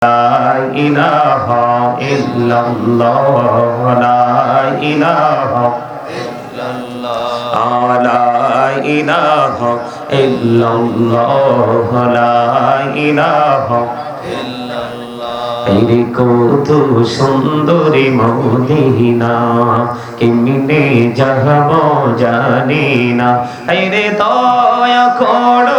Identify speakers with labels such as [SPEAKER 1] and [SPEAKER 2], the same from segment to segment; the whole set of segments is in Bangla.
[SPEAKER 1] لا إله إلا الله لا إله لا إله إلا الله لا إله এরে কত সুন্দরী মদিনা কেমনে যাহব জানি না এরে দয়া করো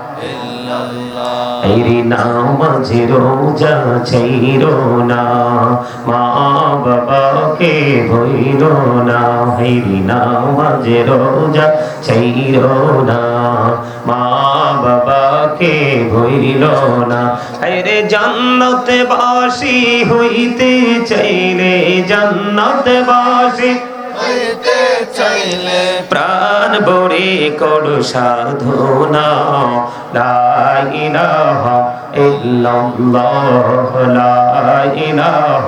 [SPEAKER 1] এরি নামাজে রোজা ছাইর না মা বাবাকে ভইল না হেরি নামাজে রোজা ছাইর না মা বাবাকে ভইল না আরে জান্নাতে হইতে চাইলে জান্নাতে বাসি
[SPEAKER 2] পেতে চাইলে
[SPEAKER 1] প্রাণ বড়ি করু সাধনা। লাইলাহ ইল্লাল্লাহ
[SPEAKER 2] লাইলাহ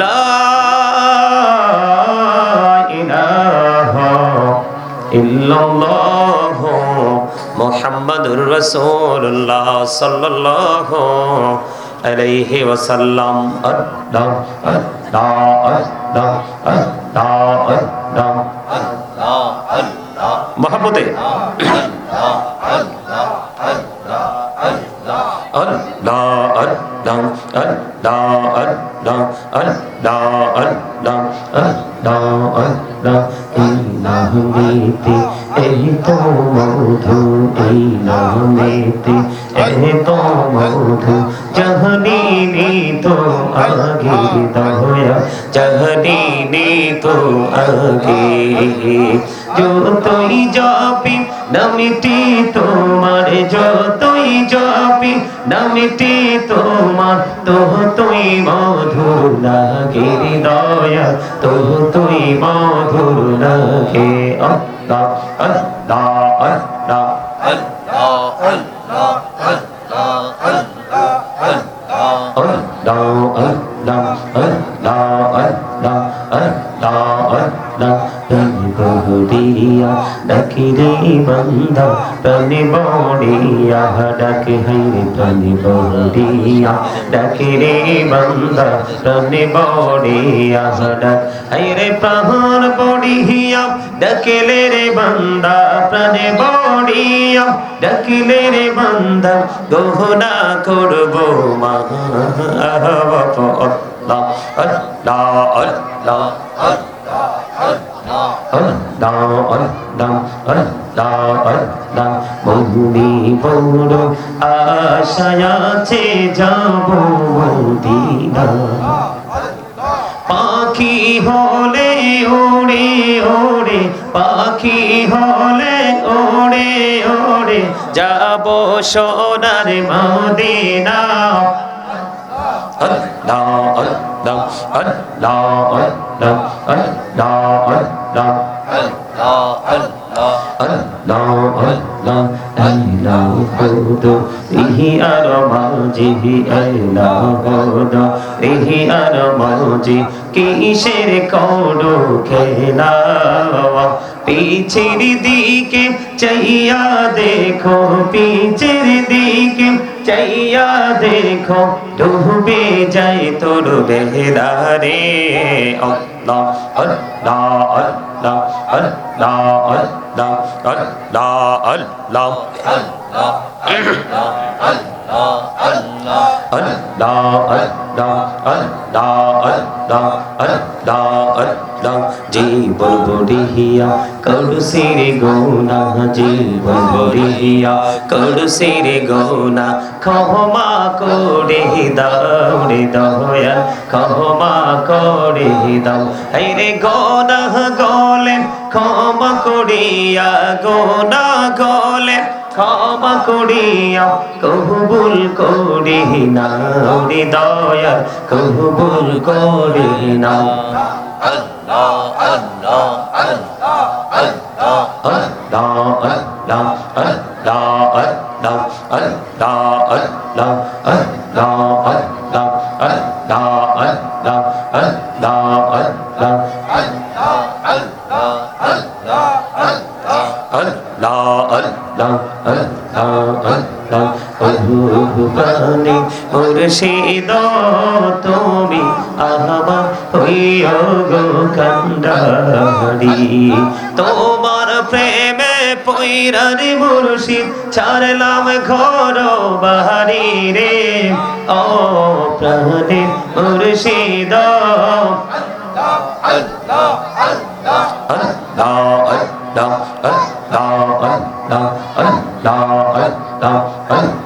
[SPEAKER 1] لا إله إلا الله محمد رسول الله صلى الله عليه وسلم الله الله الله الله الله
[SPEAKER 2] محبته Allah,
[SPEAKER 1] Allah,
[SPEAKER 2] Allah, Allah. la an
[SPEAKER 1] la an la an la an la ইলাহমেতে এই তো মধু ইলাহমেতে এই তো মধু জহনি তো আগে দয়া জহনি তো আগে যো যাবি নমিটি তোমার যতই জপি, নামিটি তোমার তো তুই মধুর লাগে দয়া তো তুই মধুর লাগে। অদ্দা অদ্দা অদ্দা অদ্দা অদ্দা বহুরিয়া ডাকি রে বন্ধা প্রাণে বড়িয়া ডাকে হাইরে প্রাণে বহুরিয়া ডাকে রে বন্ধা প্রাণে বড়িয়া ডাক হাইরে প্রাণ বড়িয়া ডাকেলে রে বন্দা প্রাণে বড়িয়া ডাকিলে রে বন্দা গহনা করব মা Allah, Allah, Allah, মন্দি বড় আশায় আছে যাব মদিনা পাখি হলে ওড়ে ওড়ে পাখি হলে ওড়ে ওড়ে যাব সোনার Madina Allah, Allah, Allah, Allah, Allah, ইহি আর মাঝি আল্লাহ ইহি আর মাঝি কিসের করো খেলা পিছের দিকে চাইয়া দেখো পিছের দিকে চাইয়া দেখো ডুবে যায় তোর বেহদারে la la la
[SPEAKER 2] la la la
[SPEAKER 1] لا الله الله الله الله الله জীবন বড়িয়া কলুষের গৌনা জীবন বড়িয়া কলুষের গৌনা ক্ষমা করে দাও রে দয়াল ক্ষমা করে দাও হে রে গৌনা গলেন ক্ষমা করিয়া গোনা গলে ক্ষমা করিয়া কবুল করি না রে দয়া কবুল করি না
[SPEAKER 2] আল্লাহ আল্লাহ আল্লাহ আল্লাহ
[SPEAKER 1] আল্লাহ আল্লাহ আল্লাহ আল্লাহ আল্লাহ আল্লাহ আল্লাহ আল্লাহ আল্লাহ ওহুবানি মুর্শিদ তুমি আহবা হইও গো তোমার প্রেমে পৈরারি মুর্শিদ ছাড়লাম ঘর বাহারি রে ও প্রাণে মুর্শিদ আল্লাহ আল্লাহ আল্লাহ আল্লাহ আল্লাহ আল্লাহ আল্লাহ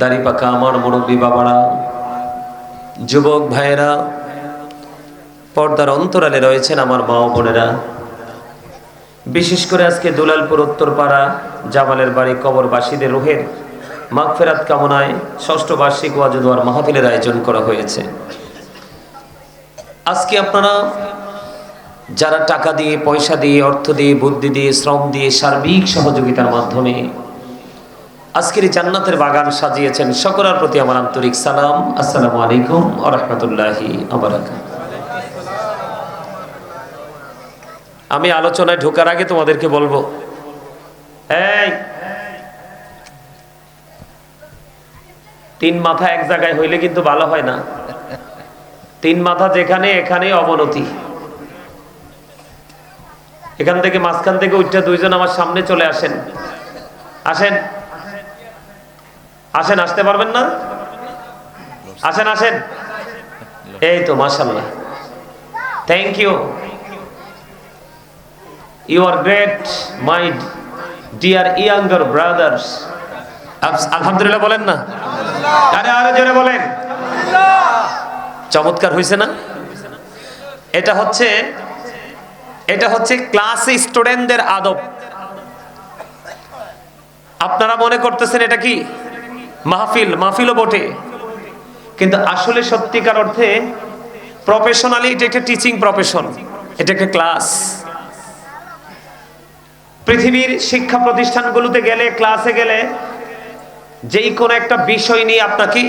[SPEAKER 1] দাড়িপাকা আমার মুরব্বী বাবারা, যুবক ভাইয়েরা, পর্দার অন্তরালে রয়েছেন আমার মা বোনেরা। বিশেষ করে আজকে দুলালপুর উত্তরপাড়া জামালের বাড়ি কবরবাসীদের রুহের মাগফেরাত কামনায় ষষ্ঠ বার্ষিক ওয়াজুদুয়ার মাহফিলের আয়োজন করা হয়েছে। আজকে আপনারা যারা টাকা দিয়ে, পয়সা দিয়ে, অর্থ দিয়ে, বুদ্ধি দিয়ে, শ্রম দিয়ে সার্বিক সহযোগিতার মাধ্যমে আজকের জান্নাতের বাগান সাজিয়েছেন সকলের প্রতি আমার আন্তরিক সালাম। আসসালামু আলাইকুম আ আমি আলোচনায় ঢোকার আগে তোমাদেরকে বলব তিন মাথা এক জায়গায় হইলে কিন্তু ভালো হয় না। তিন মাথা যেখানে এখানে অবনতি। এখান থেকে মাঝখান থেকে উঠটা দুইজন আমার সামনে চলে আসেন। আসেন। আসেন, আসতে পারবেন না? আসেন আসেন। এই তো মাসাল্লাহ thank you you are great my dear younger brothers আলহামদুলিল্লাহ বলেন না? আরে, আরও জোরে বলেন। চমৎকার হয়েছে না? এটা হচ্ছে এটা হচ্ছে ক্লাসে স্টুডেন্টদের আদব। আপনারা মনে করতেছেন এটা কি? মাহফিল, মাহফিলও বটে। কিন্তু আসলে সত্যিকার অর্থে প্রফেশনালি এটা একটা টিচিং প্রফেশন এটা একটা ক্লাস পৃথিবীর শিক্ষা প্রতিষ্ঠানগুলোতে গেলে ক্লাসে গেলে যেই কোনো একটা বিষয় নিয়ে আপনাকে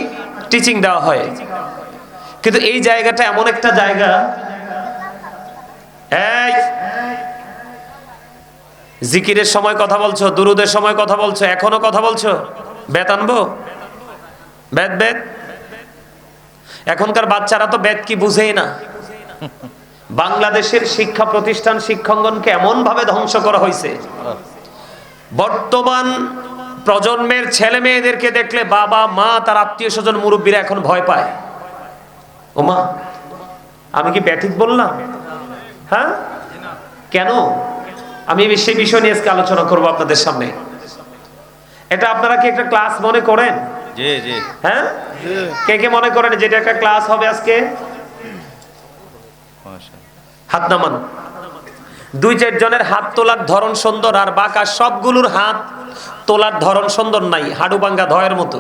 [SPEAKER 1] টিচিং দেওয়া হয়। কিন্তু এই জায়গাটা এমন একটা জায়গা জিকিরের সময় কথা বলছো, দুরুদের সময় কথা বলছো, এখনও কথা বলছো? বেত আনব? বেত বেত? এখনকার বাচ্চারা তো বেদ কি বুঝেই না। বাংলাদেশের শিক্ষা প্রতিষ্ঠান শিক্ষাঙ্গনকে এমন ভাবে ধ্বংস করা হয়েছে। বর্তমান প্রজন্মের ছেলে মেয়েদেরকে দেখলে বাবা, মা, তার আত্মীয় স্বজন মুরব্বীরা এখন ভয় পায়। ও মা, আমি কি ব্যাঠিক বললাম? হ্যাঁ? কেন? আমি সেই বিষয় নিয়ে আজকে আলোচনা করব আপনাদের সামনে। এটা আপনারা কি একটা ক্লাস মনে করেন?
[SPEAKER 2] জি জি।
[SPEAKER 1] হ্যাঁ? কে কে মনে করেন যেটা একটা ক্লাস হবে আজকে? হাত নামান। দুই চার জনের হাত তোলার ধরন সুন্দর আর বাঁকা সবগুলোর হাত তোলার ধরন সুন্দর নাই হাডু ভাঙ্গা ধয়ের মতো।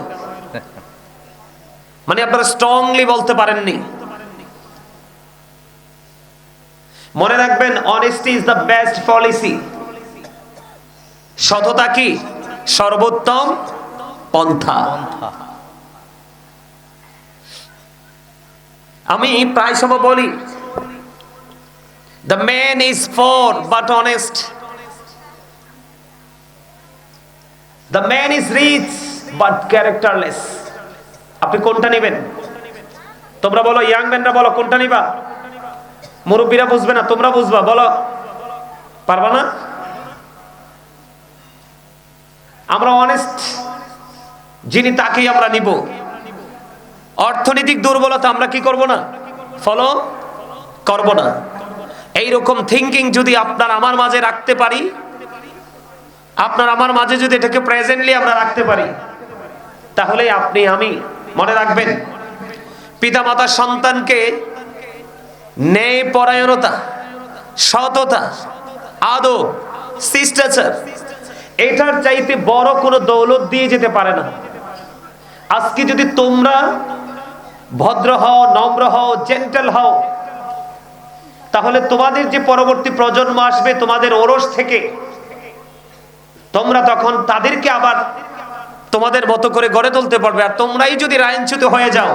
[SPEAKER 1] মানে আপনারা স্ট্রংলি বলতে পারেননি। মনে রাখবেন honesty is the best policy সততা কি? সর্বোত্তম পন্থা। আমি প্রায় সময় বলি the man is poor but honest the man is rich but characterless আপনি কোনটা নেবেন? তোমরা বলো ইয়াং ম্যানরা বলো, কোনটা নিবা? মুরব্বীরা বুঝবে না, তোমরা বুঝবা, বলো। পারবা না? আমরা অনেস্ট যিনি তাকেই আমরা নিব। অর্থনৈতিক দুর্বলতা আমরা কি করব না? ফলো করব না। এই রকম থিঙ্কিং যদি আপনার আমার মাঝে রাখতে পারি, আপনার আমার মাঝে যদি এটাকে প্রেজেন্টলি আমরা রাখতে পারি, তাহলে আপনি, আমি, মনে রাখবেন পিতামাতা সন্তানকে ন্যায় পরায়ণতা সততা, আদব, শিষ্টাচার এটার চাইতে বড় কোনো দৌলত দিয়ে যেতে পারে না। আজকে যদি তোমরা ভদ্র হও, নম্র হও জেন্টাল হও, তাহলে তোমাদের যে পরবর্তী প্রজন্ম আসবে, তোমাদের ওরস থেকে তোমরা তখন তাদেরকে আবার তোমাদের মতো করে গড়ে তুলতে পারবে। আর তোমরাই যদি রায়নচ্যুত হয়ে যাও,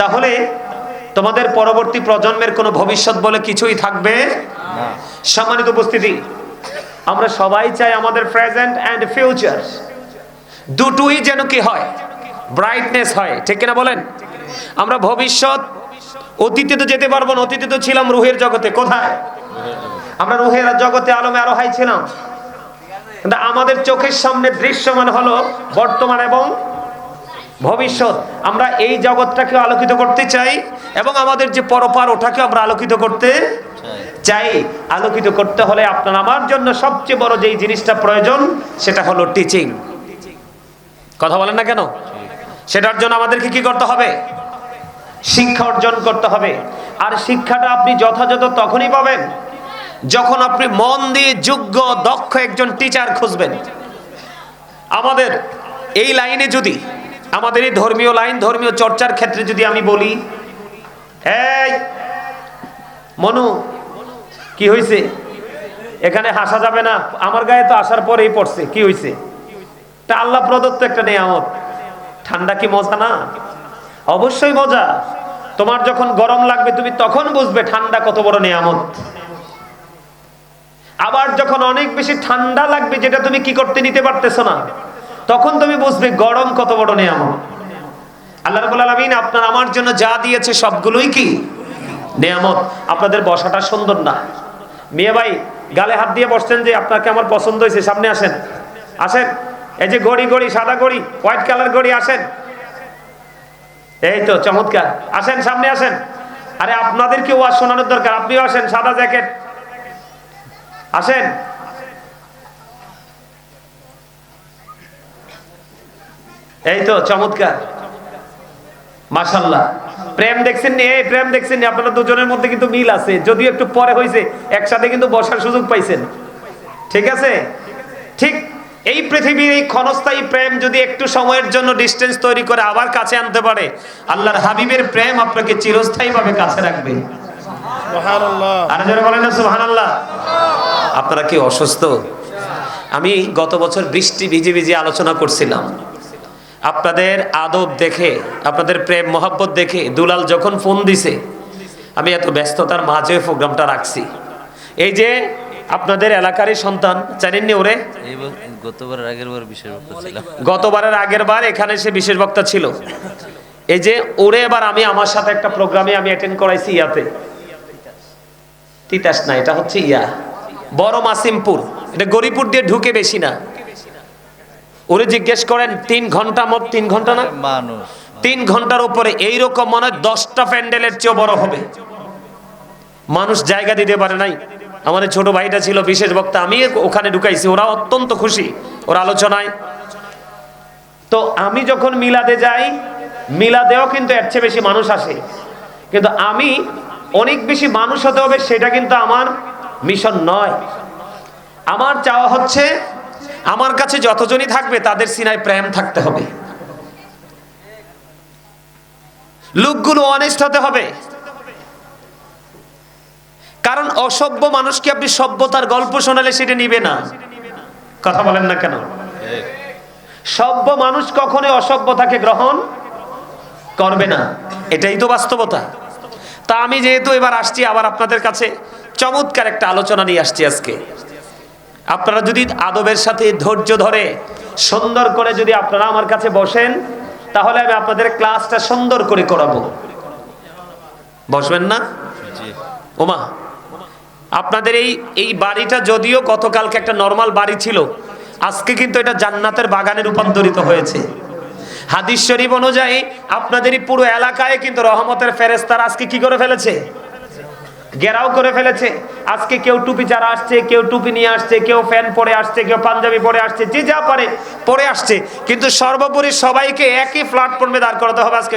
[SPEAKER 1] তাহলে তোমাদের পরবর্তী প্রজন্মের কোনো ভবিষ্যৎ বলে কিছুই থাকবে সম্মানিত উপস্থিতি আমরা সবাই চাই আমাদের প্রেজেন্ট অ্যান্ড ফিউচার দুটোই যেন কি হয় ব্রাইটনেস হয়, ঠিক কিনা বলেন? আমরা ভবিষ্যৎ, অতীতে তো যেতে পারব না, অতীতে তো ছিলাম রুহের জগতে, কোথায়? আমরা রুহের জগতে আলমে আরও হাই ছিলাম। কিন্তু আমাদের চোখের সামনে দৃশ্যমান হলো বর্তমান এবং ভবিষ্যৎ। আমরা এই জগৎটাকে আলোকিত করতে চাই এবং আমাদের যে পরপার ওটাকে আমরা আলোকিত করতে চাই আলোকিত করতে হলে আপনার আমার জন্য সবচেয়ে বড় যেই জিনিসটা প্রয়োজন, সেটা হলো টিচিং কথা বলেন না কেন? সেটার জন্য আমাদেরকে কি করতে হবে? শিক্ষা অর্জন করতে হবে। আর শিক্ষাটা আপনি যথাযথ তখনই পাবেন যখন আপনি মন দিয়ে যোগ্য, দক্ষ একজন টিচার খুঁজবেন। আমাদের এই লাইনে যদি, আমাদের এই ধর্মীয় লাইন, ধর্মীয় চর্চার ক্ষেত্রে যদি আমি বলি, এই মনু কি হয়েছে এখানে হাসা যাবে না। আমার গায়ে তো আসার পরেই পড়ছে। কি হয়েছে তা আল্লাহ প্রদত্ত একটা নিয়ামত। ঠান্ডা কি মজা না? অবশ্যই মজা। তোমার যখন গরম লাগবে, তুমি তখন বুঝবে ঠান্ডা কত বড় নিয়ামত। আবার যখন অনেক বেশি ঠান্ডা লাগবে, যেটা তুমি কি করতে নিতে পারতেছো না, তখন তুমি বুঝবে গরম কত বড় নিয়ামত। আল্লাহ রাব্বুল আলামিন আপনার আমার জন্য যা দিয়েছে সবগুলোই কি? নিয়ামত। আপনাদের বসাটা সুন্দর না। মেয়ে ভাই, গালে হাত দিয়ে বসছেন যে আপনাকে আমার পছন্দ হয়েছে, সামনে আসেন। আসেন। এই যে গড়ি গড়ি, সাদা গড়ি, হোয়াইট কালার গড়ি, আসেন। এই তো, চমৎকার। আসেন, সামনে আসেন। আরে আপনাদের আপনাদেরকে ওয়াজ শোনানোর দরকার। আপনিও আসেন, সাদা জ্যাকেট। আসেন। এই তো, চমৎকার। মাশাল্লাহ প্রেম দেখছেন নি? এই প্রেম দেখছেন নি? আপনারা দুজনের মধ্যে কিন্তু মিল আছে। যদিও একটু পরে হয়েছে একসাথে কিন্তু বসার সুযোগ পাইছেন। ঠিক আছে? ঠিক এই পৃথিবীর এই ক্ষণস্থায়ী প্রেম যদি একটু সময়ের জন্য ডিস্টেন্স তৈরি করে আবার কাছে আনতে পারে আল্লাহর হাবিবের প্রেম আপনাকে চিরস্থায়ী ভাবে কাছে রাখবে। আর যারা বলেন সুবহানাল্লাহ। আপনারা কি অসুস্থ? আমি গত বছর বৃষ্টি ভিজে ভিজে আলোচনা করছিলাম। আপনাদের আদব দেখে আপনাদের প্রেম মহাব্বত দেখে দুলাল যখন ফোন দিছে আমি এত ব্যস্ততার মাঝে প্রোগ্রামটা রাখছি। এই যে আপনাদের এলাকারই সন্তান জানেননি ওরে?
[SPEAKER 2] গতবারের আগের বার বিশেষ বক্তা ছিলাম
[SPEAKER 1] গতবারের আগের বার এখানে সে বিশেষ বক্তা ছিল। এই যে ওরে এবার আমি আমার সাথে একটা প্রোগ্রামে আমি অ্যাটেন্ড করাইছি ইয়াতে। তিতাস না এটা হচ্ছে ইয়া। বড় মাসিমপুর। এটা গরিপুর দিয়ে ঢুকে বেশি না। ওরে জিজ্ঞেস করেন তিন ঘণ্টা মত তিন ঘণ্টা না?
[SPEAKER 2] মানুষ।
[SPEAKER 1] তিন ঘণ্টার উপরে এইরকম মনে হয় দশটা প্যান্ডেলের চেয়েও বড় হবে। মানুষ জায়গা দিতে পারে নাই। আমাদের ছোট ভাইটা ছিল বিশেষ বক্তা আমি ওখানে ঢুকাইছি ওরা অত্যন্ত খুশি ওর আলোচনায়। তো আমি যখন মিলাদে যাই মিলাদেও কিন্তু এর চেয়ে বেশি মানুষ আসে। কিন্তু আমি অনেক বেশি মানুষ হতে হবে সেটা কিন্তু আমার মিশন নয়। আমার চাওয়া হচ্ছে আমার কাছে যতজনই থাকবে, তাদের সিনায় প্রেম থাকতে হবে। লোকগুলো অনেস্ট হতে হবে। কারণ অসভ্য মানুষকে আপনি সভ্যতার গল্প শোনালে সেটা নিবে না। কথা বলেন না কেন? সভ্য মানুষ কখনোই অসভ্যতাকে গ্রহণ করবে না। এটাই তো বাস্তবতা। তা আমি যেহেতু এবার আসছি, আবার আপনাদের কাছে চমৎকার একটা আলোচনা নিয়ে আসছি আজকে। আপনারা যদি আদবের সাথে ধৈর্য ধরে সুন্দর করে যদি আপনারা আমার কাছে বসেন তাহলে আমি আপনাদের ক্লাসটা সুন্দর করে করাবো। বসবেন না? ওমা আপনাদের এই এই বাড়িটা যদিও গতকালকে একটা নর্মাল বাড়ি ছিল আজকে কিন্তু এটা জান্নাতের বাগানে রূপান্তরিত হয়েছে। হাদিস শরীফ অনুযায়ী আপনাদের এই পুরো এলাকায় কিন্তু রহমতের ফেরেস্তার আজকে কি করে ফেলেছে? ঘেরাও করে ফেলেছে। আজকে কেউ টুপি যারা আসছে, কেউ টুপি নিয়ে আসছে, কেউ ফ্যান পরে আসছে, কেউ পাঞ্জাবি পরে আসছে, যে যা পারে, পরে আসছে। কিন্তু সর্বোপরি সবাইকে একই প্ল্যাটফর্মে দাঁড় করাতে হবে আজকে।